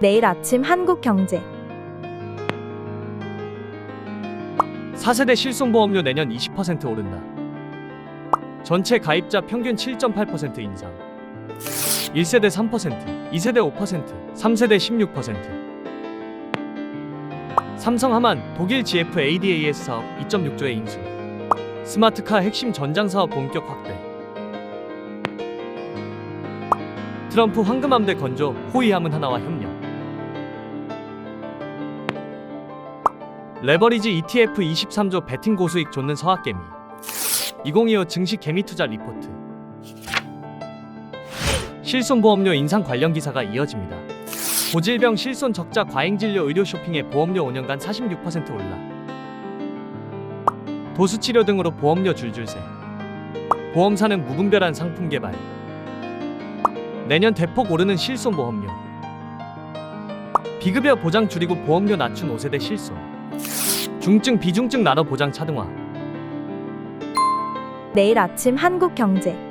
내일 아침 한국경제 4세대 실손보험료 내년 20% 오른다. 전체 가입자 평균 7.8% 인상. 1세대 3%, 2세대 5%, 3세대 16%. 삼성 하만 독일 GF ADAS 사업 2.6조의 인수. 스마트카 핵심 전장 사업 본격 확대. 트럼프 황금함대 건조 호위함은 하나와 협력. 레버리지 ETF 23조 베팅 고수익 쫓는 서학개미. 2025 증시 개미 투자 리포트. 실손보험료 인상 관련 기사가 이어집니다. 고질병 실손 적자 과잉 진료 의료 쇼핑의 보험료 5년간 46% 올라. 도수치료 등으로 보험료 줄줄새. 보험사는 무분별한 상품 개발. 내년 대폭 오르는 실손보험료. 비급여 보장 줄이고 보험료 낮춘 5세대 실손 중증 비중증 나눠 보장 차등화. 내일 아침 한국경제